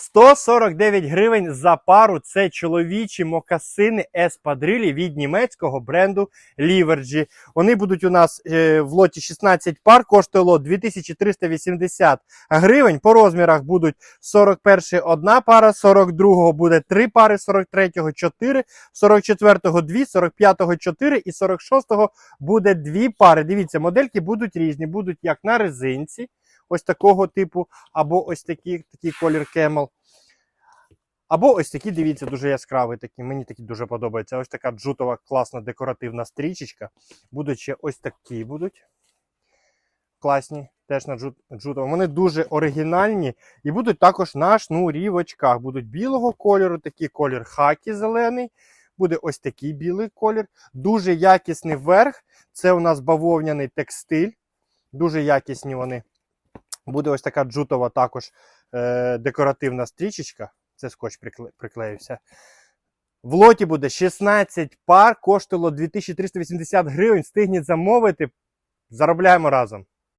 149 гривень за пару. Це чоловічі мокасини еспадрилі від німецького бренду Ліверджі. Вони будуть у нас е, в лоті 16 пар, коштує лот 2380 гривень. По розмірах будуть 41 одна пара, 42 буде 3 пари, 43 4, 44 2, 45 4 і 46 буде 2 пари. Дивіться, модельки будуть різні, будуть як на резинці, ось такого типу, або ось такі, такий колір Camel. Або ось такі, дивіться, дуже яскраві такі. Мені такі дуже подобаються. Ось така джутова класна декоративна стрічечка. Будуть ще ось такі будуть. Класні, теж на джут, джутовому. Вони дуже оригінальні і будуть також на шнурівочках. Будуть білого кольору, такий колір хакі зелений. Буде ось такий білий колір. Дуже якісний верх. Це у нас бавовняний текстиль. Дуже якісні вони. Буде ось така джутова також е, декоративна стрічечка. Це скотч прикле- приклеївся. В лоті буде 16 пар, коштувало 2380 гривень. Стигніть замовити. Заробляємо разом.